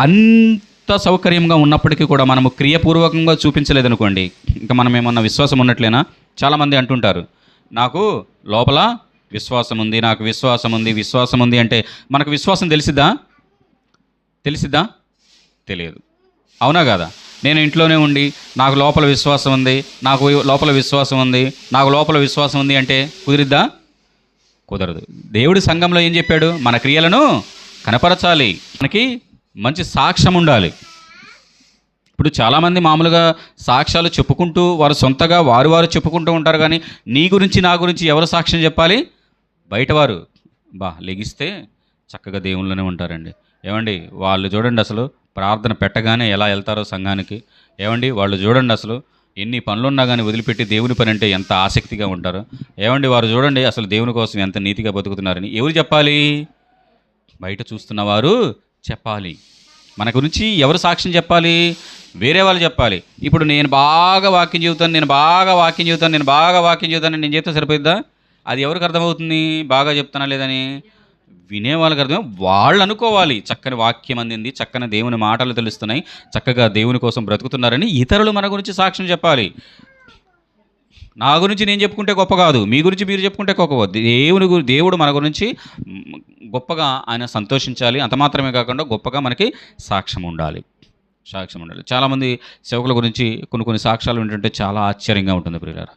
అంత సౌకర్యంగా ఉన్నప్పటికీ కూడా మనము క్రియపూర్వకంగా చూపించలేదనుకోండి. ఇంకా మనం ఏమన్నా విశ్వాసం ఉన్నట్లేనా? చాలామంది అంటుంటారు నాకు లోపల విశ్వాసం ఉంది నాకు విశ్వాసం ఉంది విశ్వాసం ఉంది అంటే మనకు విశ్వాసం తెలిసిద్దా? తెలిసిద్దా? తెలియదు. అవునా కదా? నేను ఇంట్లోనే ఉండి నాకు లోపల విశ్వాసం ఉంది నాకు లోపల విశ్వాసం ఉంది నాకు లోపల విశ్వాసం ఉంది అంటే కుదిరిద్దా? కుదరదు. దేవుడి సంఘంలో ఏం చెప్పాడు? మన క్రియలను కనపరచాలి. మనకి మంచి సాక్ష్యం ఉండాలి. ఇప్పుడు చాలామంది మామూలుగా సాక్ష్యాలు చెప్పుకుంటూ వారు సొంతగా వారు వారు చెప్పుకుంటూ ఉంటారు కానీ నీ గురించి నా గురించి ఎవరు సాక్ష్యం చెప్పాలి? బయటవారు బా లెగిస్తే చక్కగా దేవుళ్ళనే ఉంటారండి. ఏమండి వాళ్ళు చూడండి అసలు ప్రార్థన పెట్టగానే ఎలా వెళ్తారో సంఘానికి. ఏమండి వాళ్ళు చూడండి అసలు ఎన్ని పనులున్నా కానీ వదిలిపెట్టి దేవుని పని అంటే ఎంత ఆసక్తిగా ఉంటారో. ఏమండి వారు చూడండి అసలు దేవుని కోసం ఎంత నీతిగా బతుకుతున్నారని. ఎవరు చెప్పాలి? బయట చూస్తున్న వారు చెప్పాలి. మన గురించి ఎవరు సాక్ష్యం చెప్పాలి? వేరే వాళ్ళు చెప్పాలి. ఇప్పుడు నేను బాగా వాక్యం చెబుతాను నేను బాగా వాక్యం చెబుతాను నేను బాగా వాక్యం చెబుతాను నేను చెప్తే సరిపోద్దా అది ఎవరికి అర్థమవుతుంది? బాగా చెప్తానా లేదని? వినే వాళ్ళకి అర్థం వాళ్ళు అనుకోవాలి. చక్కని వాక్యం అందింది చక్కని దేవుని మాటలు తెలుస్తున్నాయి చక్కగా దేవుని కోసం బ్రతుకుతున్నారని ఇతరులు మన గురించి సాక్ష్యం చెప్పాలి. నా గురించి నేను చెప్పుకుంటే గొప్ప కాదు. మీ గురించి మీరు చెప్పుకుంటే గొప్ప దేవుని గురి దేవుడు మన గురించి గొప్పగా ఆయన సంతోషించాలి. అంత మాత్రమే కాకుండా గొప్పగా మనకి సాక్ష్యం ఉండాలి. సాక్ష్యం ఉండాలి. చాలామంది సేవకుల గురించి కొన్ని కొన్ని సాక్ష్యాలు వింటుంటే చాలా ఆశ్చర్యంగా ఉంటుంది ప్రియులారా.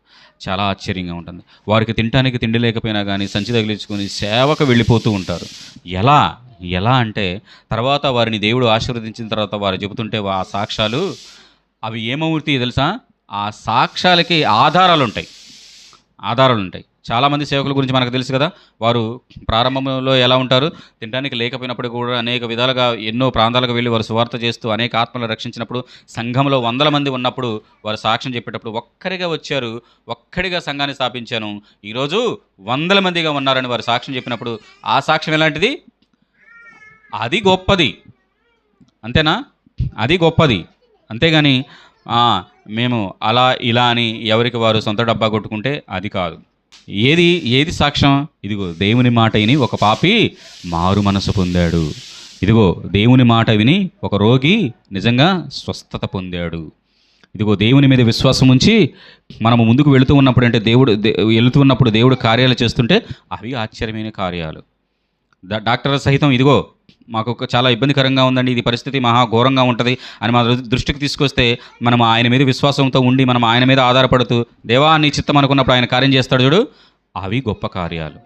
చాలా ఆశ్చర్యంగా ఉంటుంది. వారికి తినడానికి తిండి లేకపోయినా కానీ సంచి తగిలించుకొని సేవకు వెళ్ళిపోతూ ఉంటారు. ఎలా? ఎలా అంటే తర్వాత వారిని దేవుడు ఆశీర్వదించిన తర్వాత వారు చెబుతుంటే ఆ సాక్ష్యాలు అవి ఏమవుతాయి తెలుసా? ఆ సాక్ష్యాలకి ఆధారాలు ఉంటాయి ఆధారాలు ఉంటాయి చాలామంది సేవకుల గురించి మనకు తెలుసు కదా వారు ప్రారంభంలో ఎలా ఉంటారు? తినడానికి లేకపోయినప్పుడు కూడా అనేక విధాలుగా ఎన్నో ప్రాంతాలకు వెళ్ళి వారు సువార్త చేస్తూ అనేక ఆత్మలు రక్షించినప్పుడు సంఘంలో వందల మంది ఉన్నప్పుడు వారు సాక్ష్యం చెప్పేటప్పుడు ఒక్కరిగా వచ్చారు ఒక్కడిగా సంఘాన్ని స్థాపించాను. ఈరోజు వందల మందిగా ఉన్నారని వారు సాక్ష్యం చెప్పినప్పుడు ఆ సాక్ష్యం ఎలాంటిది? అది గొప్పది. అంతేనా? అది గొప్పది. అంతేగాని మేము అలా ఇలా అని ఎవరికి వారు సొంత డబ్బా కొట్టుకుంటే అది కాదు. ఏది ఏది సాక్ష్యం? ఇదిగో దేవుని మాట విని ఒక పాపి మారు మనసు పొందాడు. ఇదిగో దేవుని మాట విని ఒక రోగి నిజంగా స్వస్థత పొందాడు. ఇదిగో దేవుని మీద విశ్వాసం ఉంచి మనము ముందుకు వెళుతూ ఉన్నప్పుడు అంటే దేవుడు వెళుతూ ఉన్నప్పుడు దేవుడు కార్యాలు చేస్తుంటే అవి ఆశ్చర్యమైన కార్యాలు. డాక్టర్ సహితం ఇదిగో మాకు చాలా ఇబ్బందికరంగా ఉందండి ఇది పరిస్థితి మహా ఘోరంగా ఉంటుంది అని మా దృష్టికి తీసుకొస్తే మనం ఆయన మీద విశ్వాసంతో ఉండి మనం ఆయన మీద ఆధారపడుతూ దేవా నీ చిత్తం అనుకున్నప్పుడు ఆయన కార్యం చేస్తాడు చూడు అవి గొప్ప కార్యాలు.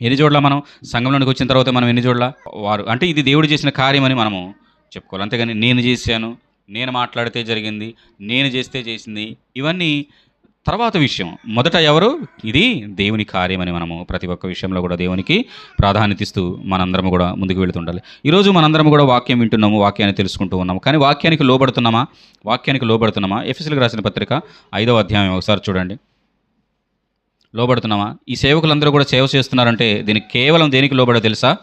ఎన్ని చోట్ల మనం సంఘంలోనికి వచ్చిన తర్వాత మనం ఎన్ని చోట్ల వారు అంటే ఇది దేవుడు చేసిన కార్యం అని మనము చెప్పుకోవాలి. అంతేగాని నేను చేశాను నేను మాట్లాడితే జరిగింది నేను చేస్తే చేసింది ఇవన్నీ తర్వాత విషయం. మొదట ఎవరు? ఇది దేవుని కార్యమని మనము ప్రతి ఒక్క విషయంలో కూడా దేవునికి ప్రాధాన్యత ఇస్తూ మనందరం కూడా ముందుకు వెళుతుండాలి. ఈరోజు మనందరం కూడా వాక్యం వింటున్నాము వాక్యాన్ని తెలుసుకుంటూ ఉన్నాము. కానీ వాక్యానికి లోబడుతున్నామా? వాక్యానికి లోబడుతున్నామా? ఎఫ్ఎస్ఎల్కి రాసిన పత్రిక ఐదవ అధ్యాయం ఒకసారి చూడండి. లోబడుతున్నామా? ఈ సేవకులందరూ కూడా సేవ చేస్తున్నారంటే దీనికి కేవలం దేనికి లోబడో తెలుసా?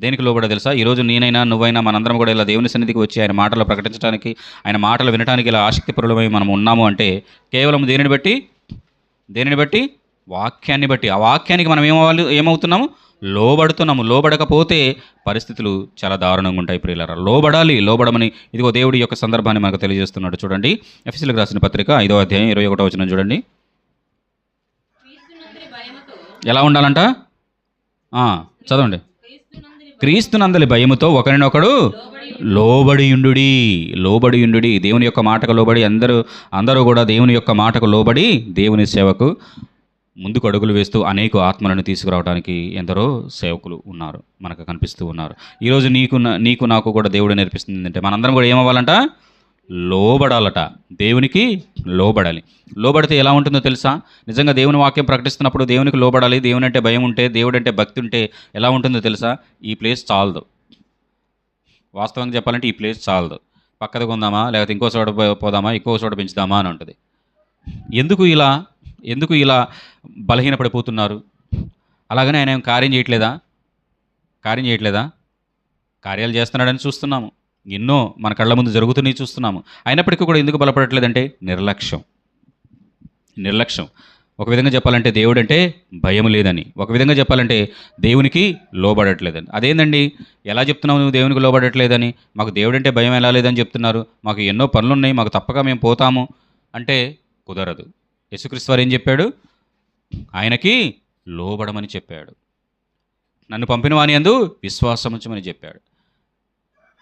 దేనికి లోబడో తెలుసా? ఈరోజు నేనైనా నువ్వైనా మనందరం కూడా ఇలా దేవుని సన్నిధికి వచ్చి ఆయన మాటలు ప్రకటించడానికి ఆయన మాటలు వినడానికి ఇలా ఆసక్తిపరులమై మనం ఉన్నాము అంటే కేవలం దేనిని బట్టి? దేనిని బట్టి? వాక్యాన్ని బట్టి. ఆ వాక్యానికి మనం ఏమవ్వాలి ఏమవుతున్నాము? లోబడుతున్నాము. లోబడకపోతే పరిస్థితులు చాలా దారుణంగా ఉంటాయి ప్రియులారా. లోబడాలి లోబడమని ఇదిగో దేవుడి యొక్క సందర్భాన్ని మనకు తెలియజేస్తున్నాడు. చూడండి ఎఫ్ఎస్ఎల్కి రాసిన పత్రిక ఐదో అధ్యాయం ఇరవై ఒకటో వచ్చిన చూడండి. ఎలా ఉండాలంట? చదవండి. క్రీస్తునందలి భయముతో ఒకరినొకడు లోబడియుండు లోబడియుండు దేవుని యొక్క మాటకు లోబడి అందరూ అందరూ కూడా దేవుని యొక్క మాటకు లోబడి దేవుని సేవకు ముందుకు అడుగులు వేస్తూ అనేక ఆత్మలను తీసుకురావడానికి ఎందరో సేవకులు ఉన్నారు మనకు కనిపిస్తూ ఉన్నారు. ఈరోజు నీకు నా- నీకు నాకు కూడా దేవుడు నేర్పిస్తుంది. ఏంటంటే మనందరం కూడా ఏమవ్వాలంట? లోబడాలట. దేవునికి లోబడాలి. లోబడితే ఎలా ఉంటుందో తెలుసా? నిజంగా దేవుని వాక్యం ప్రకటిస్తున్నప్పుడు దేవునికి లోబడాలి దేవుని అంటే భయం ఉంటే దేవుడు అంటే భక్తి ఉంటే ఎలా ఉంటుందో తెలుసా? ఈ ప్లేస్ చాలదు. వాస్తవంగా చెప్పాలంటే ఈ ప్లేస్ చాలదు. పక్కది కొందామా? లేకపోతే ఇంకో చోట పోదామా? ఇంకో చోట పెంచుదామా అని ఉంటుంది. ఎందుకు ఇలా? ఎందుకు ఇలా బలహీనపడిపోతున్నారు? అలాగనే ఆయన ఏం కార్యం చేయట్లేదా? కార్యం చేయట్లేదా? కార్యాలు చేస్తున్నాడని చూస్తున్నాము. ఎన్నో మన కళ్ళ ముందు జరుగుతున్నాయి చూస్తున్నాము. అయినప్పటికీ కూడా ఎందుకు బలపడట్లేదంటే నిర్లక్ష్యం. నిర్లక్ష్యం. ఒక విధంగా చెప్పాలంటే దేవుడు అంటే భయం లేదని. ఒక విధంగా చెప్పాలంటే దేవునికి లోబడట్లేదని. అదేందండి? ఎలా చెప్తున్నావు నువ్వు దేవునికి లోబడట్లేదని? మాకు దేవుడు అంటే భయం ఎలా లేదని చెప్తున్నారు? మాకు ఎన్నో పనులు ఉన్నాయి మాకు తప్పక మేము పోతాము అంటే కుదరదు. యేసుక్రీస్తు వారు ఏం చెప్పాడు? ఆయనకి లోబడమని చెప్పాడు. నన్ను పంపిన వాని అందు విశ్వాసం చెప్పాడు.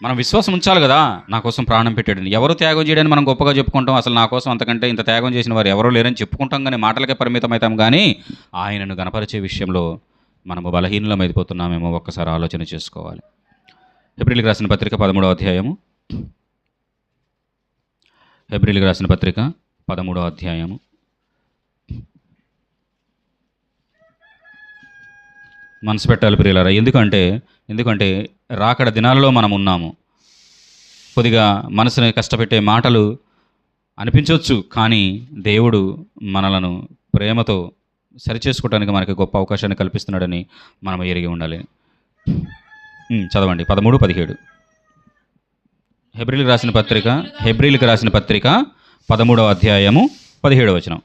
మనం విశ్వాసం ఉంచాలి కదా. నా కోసం ప్రాణం పెట్టాడని. ఎవరు త్యాగం చేయడానికి మనం గొప్పగా చెప్పుకుంటాం. అసలు నా కోసం అంతకంటే ఇంత త్యాగం చేసిన వారు ఎవరూ లేరని చెప్పుకుంటాం కానీ మాటలకే పరిమితం అవుతాం కానీ ఆయనను గనపరిచే విషయంలో మనము బలహీనలం అయిపోతున్నామేమో ఒక్కసారి ఆలోచన చేసుకోవాలి. ఏప్రిల్కి రాసిన పత్రిక పదమూడవ అధ్యాయము. ఏప్రిల్కి రాసిన పత్రిక పదమూడవ అధ్యాయము. మనసు పెట్టాలి ప్రియులారా. ఎందుకంటే ఎందుకంటే రాకడ దినాలలో మనం ఉన్నాము కొద్దిగా మనసుని కష్టపెట్టే మాటలు అనిపించవచ్చు కానీ దేవుడు మనలను ప్రేమతో సరిచేసుకోవడానికి మనకి గొప్ప అవకాశాన్ని కల్పిస్తున్నాడని మనం ఎరిగి ఉండాలి. చదవండి. పదమూడు పదిహేడు. హెబ్రిల్కి రాసిన పత్రిక హెబ్రిల్కి రాసిన పత్రిక పదమూడవ అధ్యాయము పదిహేడవ వచనం.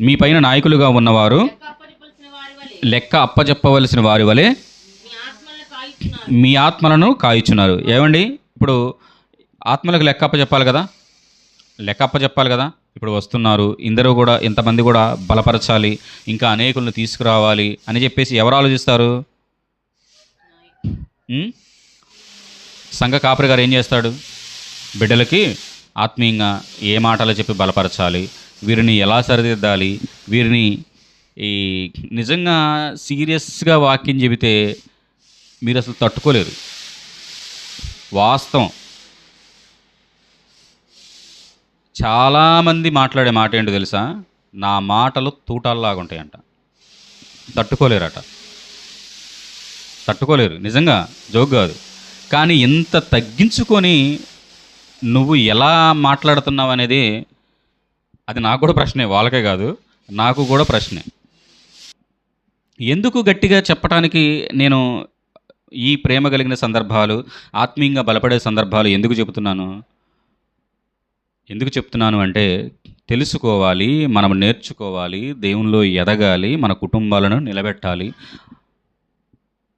మీ పైన నాయకులుగా ఉన్నవారు లెక్క అప్పచెప్పవలసిన వారి వలె లెక్క అప్పచెప్పవలసిన వారి వలె మీ ఆత్మలను కాయిచున్నారు. ఏమండి? ఇప్పుడు ఆత్మలకు లెక్కప్ప చెప్పాలి కదా? లెక్కప్ప చెప్పాలి కదా? ఇప్పుడు వస్తున్నారు. ఇందరూ కూడా ఇంతమంది కూడా బలపరచాలి. ఇంకా అనేకులను తీసుకురావాలి అని చెప్పేసి ఎవరు ఆలోచిస్తారు? సంఘ కాపరి గారు ఏం చేస్తాడు? బిడ్డలకి ఆత్మీయంగా ఏ మాటలు చెప్పి బలపరచాలి? వీరిని ఎలా సరిదిద్దాలి? వీరిని ఈ నిజంగా సీరియస్గా వాక్యం చెబితే మీరు అసలు తట్టుకోలేరు. వాస్తవం. చాలామంది మాట్లాడే మాట ఏంటో తెలుసా? నా మాటలు తూటాల్లాగా ఉంటాయంట. తట్టుకోలేరట. తట్టుకోలేరు. నిజంగా జోక్ కాదు. కానీ ఇంత తగ్గించుకొని నువ్వు ఎలా మాట్లాడుతున్నావు అనేది అది నాకు కూడా ప్రశ్నే వాళ్ళకే కాదు నాకు కూడా ప్రశ్నే. ఎందుకు గట్టిగా చెప్పడానికి నేను ఈ ప్రేమ కలిగిన సందర్భాలు ఆత్మీయంగా బలపడే సందర్భాలు ఎందుకు చెబుతున్నాను? ఎందుకు చెప్తున్నాను అంటే తెలుసుకోవాలి మనం నేర్చుకోవాలి దేవునిలో ఎదగాలి మన కుటుంబాలను నిలబెట్టాలి.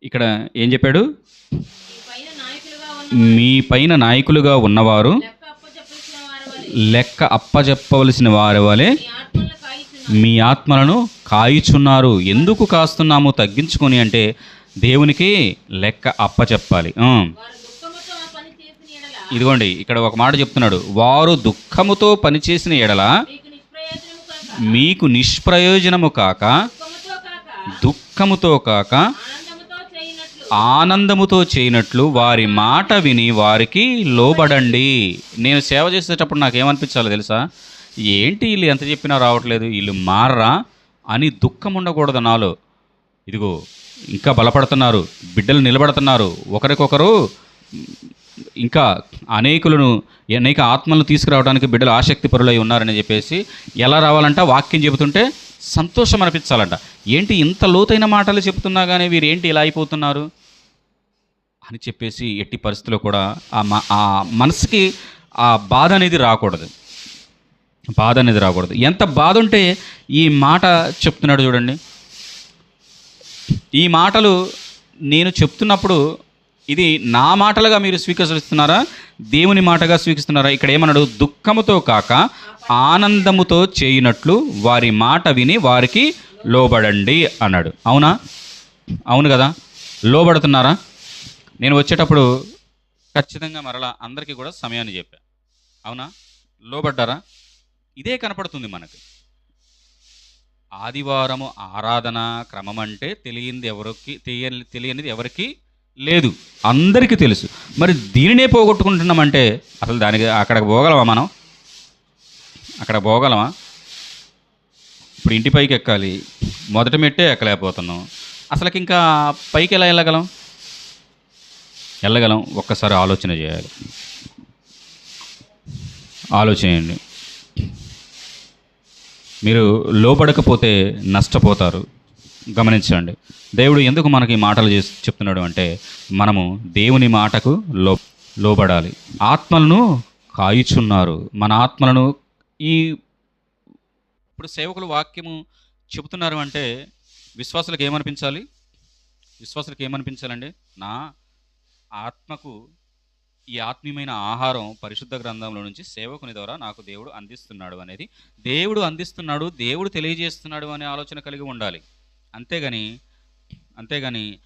ఇక్కడ ఏం చెప్పాడు? మీ పైన నాయకులుగా ఉన్నవారు లెక్క అప్పచెప్పవలసిన వారి వలె అప్పజెప్పవలసిన వారి వలె మీ ఆత్మలను మీ ఆత్మలను కాయుచున్నారు. ఎందుకు కాస్తున్నాము తగ్గించుకొని అంటే దేవునికి లెక్క అప్పచెప్పాలి ఇదిగోండి ఇక్కడ ఒక మాట చెప్తున్నాడు. వారు దుఃఖముతో పనిచేసిన ఎడల మీకు నిష్ప్రయోజనము కాక దుఃఖముతో కాక ఆనందముతో చేయనట్లు వారి మాట విని వారికి లోబడండి. నేను సేవ చేసేటప్పుడు నాకేమనిపించాలో తెలుసా? ఏంటి వీళ్ళు ఎంత చెప్పినా రావట్లేదు వీళ్ళు మారరా అని దుఃఖం ఉండకూడదు నాలో. ఇదిగో ఇంకా బలపడుతున్నారు బిడ్డలు నిలబడుతున్నారు. ఒకరికొకరు ఇంకా అనేకులను అనేక ఆత్మలను తీసుకురావడానికి బిడ్డలు ఆసక్తి పరులై ఉన్నారని చెప్పేసి ఎలా రావాలంట వాక్యం చెబుతుంటే సంతోషం అనిపించాలంట. ఏంటి ఇంత లోతైన మాటలు చెప్తున్నా కానీ వీరు ఏంటి ఇలా అయిపోతున్నారు? అని చెప్పేసి ఎట్టి పరిస్థితిలో కూడా ఆ మ- ఆ మనసుకి ఆ బాధ అనేది రాకూడదు. బాధ అనేది రాకూడదు. ఎంత బాధ ఉంటే ఈ మాట చెప్తున్నాడు చూడండి. ఈ మాటలు నేను చెప్తున్నప్పుడు ఇది నా మాటలుగా మీరు స్వీకరిస్తున్నారా? దేవుని మాటగా స్వీకరిస్తున్నారా? ఇక్కడ ఏమన్నాడు? దుఃఖముతో కాక ఆనందముతో చేయనట్లు వారి మాట విని వారికి లోబడండి అన్నాడు. అవునా? అవును కదా? లోబడుతున్నారా? నేను వచ్చేటప్పుడు ఖచ్చితంగా మరలా అందరికీ కూడా సమయాన్ని చెప్పా. అవునా? లోబడ్డారా? ఇదే కనపడుతుంది మనకు. ఆదివారము ఆరాధన క్రమం అంటే తెలియంది ఎవరికి తెలియని తెలియనిది ఎవరికి లేదు. అందరికీ తెలుసు. మరి దీనినే పోగొట్టుకుంటున్నామంటే అసలు దానికి అక్కడికి పోగలమా మనం? అక్కడ పోగలమా? ఇప్పుడు ఇంటి పైకి ఎక్కాలి. మొదటి మెట్టే ఎక్కలేకపోతున్నాం. అసలుకి ఇంకా పైకి ఎలా వెళ్ళగలం? వెళ్ళగలం. ఒక్కసారి ఆలోచన చేయాలి. ఆలోచనేయండి మీరు లోపడకపోతే నష్టపోతారు. గమనించండి. దేవుడు ఎందుకు మనకి మాటలు చేసి చెప్తున్నాడు అంటే మనము దేవుని మాటకు లో లోబడాలి. ఆత్మలను కాయుచున్నారు. మన ఆత్మలను ఈ ఇప్పుడు సేవకులు వాక్యము చెబుతున్నారు అంటే విశ్వాసులకు ఏమనిపించాలి? విశ్వాసులకు ఏమనిపించాలండి? నా ఆత్మకు ఈ ఆత్మీయమైన ఆహారం పరిశుద్ధ గ్రంథంలో నుంచి సేవకుని ద్వారా నాకు దేవుడు అందిస్తున్నాడు అనేది. దేవుడు అందిస్తున్నాడు దేవుడు తెలియజేస్తున్నాడు అనే ఆలోచన కలిగి ఉండాలి. అంతేగాని అంతేగాని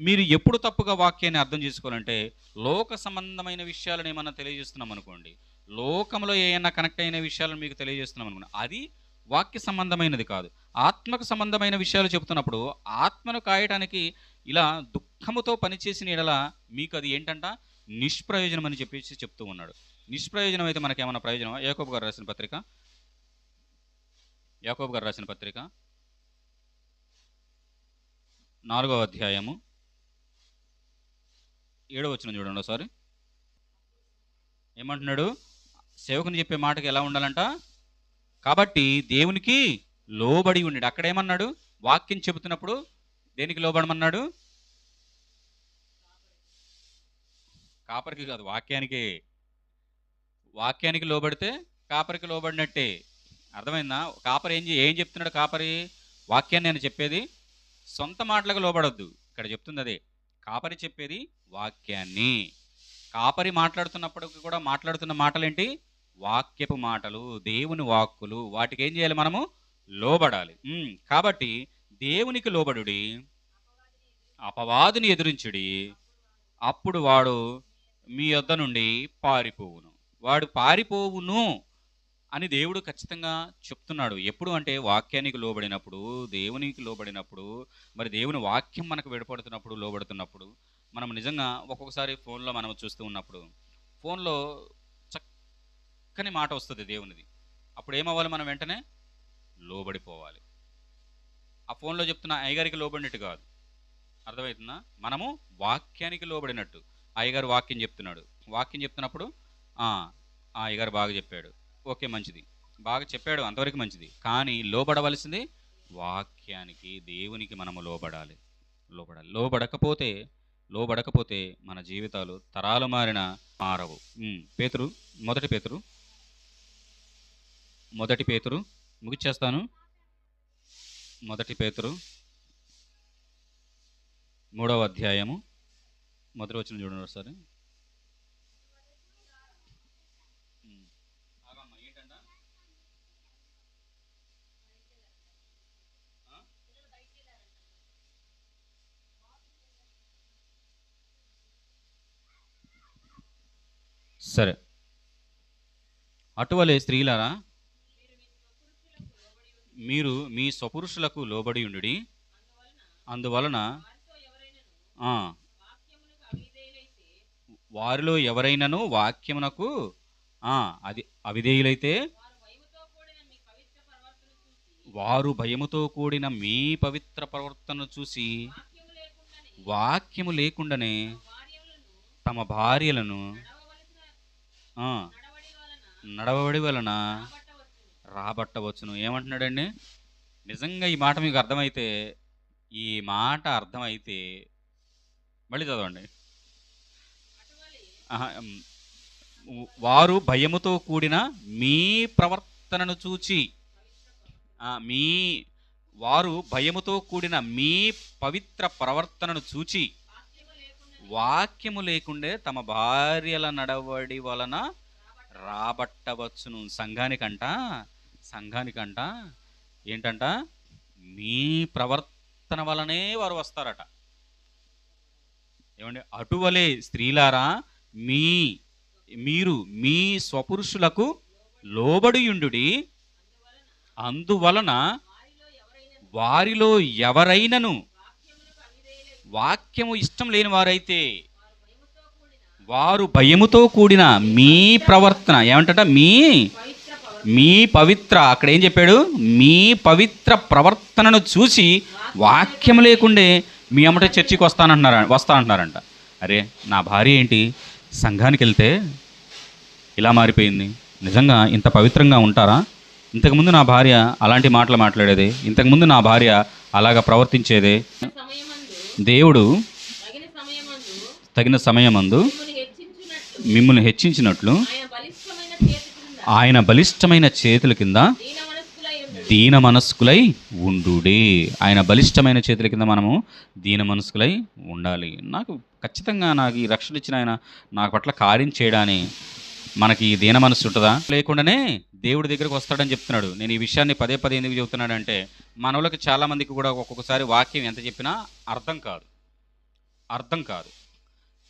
మీరు ఎప్పుడు తప్పుగా వాక్యాన్ని అర్థం చేసుకోవాలంటే లోక సంబంధమైన విషయాలను ఏమన్నా తెలియజేస్తున్నాం అనుకోండి. లోకంలో ఏమైనా కనెక్ట్ అయిన విషయాలను మీకు తెలియజేస్తున్నాం అనుకోండి. అది వాక్య సంబంధమైనది కాదు. ఆత్మకు సంబంధమైన విషయాలు చెబుతున్నప్పుడు ఆత్మను కాయటానికి ఇలా దుఃఖముతో పనిచేసిన ఎడల మీకు అది ఏంటంటే? నిష్ప్రయోజనం అని చెప్పేసి చెప్తూ ఉన్నాడు. నిష్ప్రయోజనం అయితే మనకేమైనా ప్రయోజనం యాకోబు గారు రాసిన పత్రిక? యాకోబు గారు రాసిన పత్రిక? నాలుగవ అధ్యాయము. ఏడవ వచ్చిన చూడండి ఒకసారి. ఏమంటున్నాడు? సేవకుని చెప్పే మాటకి ఎలా ఉండాలంట? కాబట్టి దేవునికి లోబడి ఉండి అక్కడేమన్నాడు వాక్యం చెబుతున్నప్పుడు దేనికి లోబడమన్నాడు? కాపరికి కాదు వాక్యానికి. వాక్యానికి లోబడితే కాపరికి లోబడినట్టే. అర్థమైందా? కాపరి ఏం చే- ఏం చెప్తున్నాడు కాపరి? వాక్యాన్ని నేను చెప్పేది సొంత మాటలకు లోబడొద్దు. ఇక్కడ చెప్తుంది అదే. కాపరి చెప్పేది వాక్యాన్ని. కాపరి మాట్లాడుతున్నప్పటికి కూడా మాట్లాడుతున్న మాటలేంటి? వాక్యపు మాటలు దేవుని వాక్కులు. వాటికి ఏం చేయాలి మనము? లోబడాలి. కాబట్టి దేవునికి లోబడుడి అపవాదిని ఎదురించుడి. అప్పుడు వాడు మీ యొద్ద నుండి పారిపోవును. వాడు పారిపోవును అని దేవుడు ఖచ్చితంగా చెప్తున్నాడు. ఎప్పుడు అంటే వాక్యానికి లోబడినప్పుడు దేవునికి లోబడినప్పుడు మరి దేవుని వాక్యం మనకు విడపడుతున్నప్పుడు లోబడుతున్నప్పుడు మనం నిజంగా ఒక్కొక్కసారి ఫోన్లో మనం చూస్తూ ఉన్నప్పుడు ఫోన్లో చక్కని మాట వస్తుంది దేవునిది. అప్పుడు ఏమవ్వాలి మనం వెంటనే? లోబడిపోవాలి. ఆ ఫోన్లో చెప్తున్న అయ్యగారికి లోబడినట్టు కాదు. అర్థమవుతుందా? మనము వాక్యానికి లోబడినట్టు. అయ్యగారు వాక్యం చెప్తున్నాడు. వాక్యం చెప్తున్నప్పుడు అయ్యగారు బాగా చెప్పాడు. ఓకే మంచిది. బాగా చెప్పాడు అంతవరకు మంచిది. కానీ లోబడవలసింది వాక్యానికి దేవునికి మనము లోబడాలి. లోబడాలి లోబడకపోతే లోబడకపోతే మన జీవితాలు తరాలు మారిన మారవు. పేతురు మొదటి పేతురు. మొదటి పేతురు. ముగిచ్చేస్తాను. మొదటి పేతురు. మూడవ అధ్యాయము. మొదటి వచ్చిన చూడండి ఒకసారి. సరే. అటువలే స్త్రీలారా మీరు మీ స్వపురుషులకు లోబడి ఉండి అందువలన వారిలో ఎవరైనాను వాక్యమునకు అది అవిధేయులైతే వారు భయముతో కూడిన మీ పవిత్ర ప్రవర్తన చూసి వాక్యము లేకుండానే తమ భార్యలను నడవబడి నడవడి వలన రాబట్టవచ్చును. ఏమంటున్నాడండి? నిజంగా ఈ మాట మీకు అర్థమైతే ఈ మాట అర్థమైతే మళ్ళీ చదవండి. వారు భయముతో కూడిన మీ ప్రవర్తనను చూచి మీ వారు భయముతో కూడిన మీ పవిత్ర ప్రవర్తనను చూచి వాక్యము లేకుండే తమ భార్యల నడవడి వలన రాబట్టవచ్చును. సంఘానికంట సంఘానికంట ఏంటంట? మీ ప్రవర్తన వలనే వారు వస్తారట. ఏమండి? అటువలే స్త్రీలారా మీ మీరు మీ స్వపురుషులకు లోబడియుండుడి. అందువలన వారిలో ఎవరైనను వాక్యము ఇష్టం లేని వారైతే వారు భయముతో కూడిన మీ ప్రవర్తన ఏమంటట? మీ మీ పవిత్ర అక్కడ ఏం చెప్పాడు? మీ పవిత్ర ప్రవర్తనను చూసి వాక్యం లేకుండే మీ అమ్మట చర్చికి వస్తానంటున్నారా వస్తానంటున్నారంట. అరే నా భార్య ఏంటి? సంఘానికి వెళ్తే ఇలా మారిపోయింది. నిజంగా ఇంత పవిత్రంగా ఉంటారా? ఇంతకుముందు నా భార్య అలాంటి మాటలు మాట్లాడేది. ఇంతకుముందు నా భార్య అలాగా ప్రవర్తించేదే. దేవుడు తగిన సమయమందు మిమ్మల్ని హెచ్చించినట్లు ఆయన బలిష్టమైన చేతుల కింద దీన మనస్కులై ఉండు ఉండుడే. ఆయన బలిష్టమైన చేతుల కింద మనము దీన మనస్కులై ఉండాలి. నాకు ఖచ్చితంగా నాకు ఈ రక్షణ ఇచ్చిన ఆయన నా పట్ల కార్యం చేయడాని మనకి దీన మనస్సు ఉంటుందా? లేకుండానే దేవుడి దగ్గరకు వస్తాడని చెప్తున్నాడు. నేను ఈ విషయాన్ని పదే పదే ఎందుకు చెబుతున్నాడంటే మనవులకు చాలామందికి కూడా ఒక్కొక్కసారి వాక్యం ఎంత చెప్పినా అర్థం కాదు. అర్థం కాదు.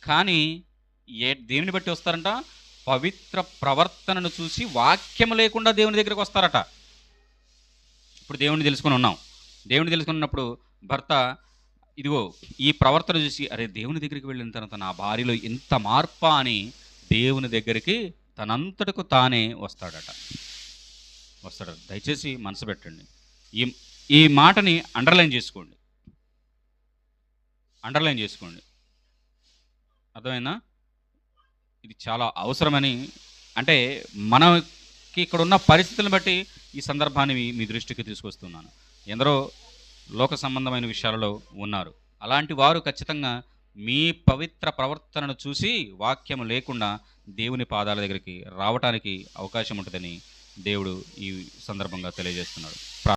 కానీ ఏ దేవుని బట్టి వస్తారంట? పవిత్ర ప్రవర్తనను చూసి వాక్యం లేకుండా దేవుని దగ్గరకు వస్తారట. ఇప్పుడు దేవుని తెలుసుకొని ఉన్నాం. దేవుని తెలుసుకున్నప్పుడు భర్త ఇదిగో ఈ ప్రవర్తన చూసి అరే దేవుని దగ్గరికి వెళ్ళిన తర్వాత నా భార్యలో ఇంత మార్పా అని దేవుని దగ్గరికి తనంతటకు తానే వస్తాడట. వస్తాడట దయచేసి మనసు పెట్టండి. ఈ ఈ మాటని అండర్లైన్ చేసుకోండి. అండర్లైన్ చేసుకోండి. అర్థమైందా? ఇది చాలా అవసరమని అంటే మనకి ఇక్కడ ఉన్న పరిస్థితులను బట్టి ఈ సందర్భాన్ని మీ- దృష్టికి తీసుకొస్తున్నాను. ఎందరో లోక సంబంధమైన విషయాలలో ఉన్నారు. అలాంటి వారు ఖచ్చితంగా మీ పవిత్ర ప్రవర్తనను చూసి వాక్యం లేకుండా దేవుని పాదాల దగ్గరికి రావటానికి అవకాశం ఉంటుందని దేవుడు ఈ సందర్భంగా తెలియజేస్తున్నాడు.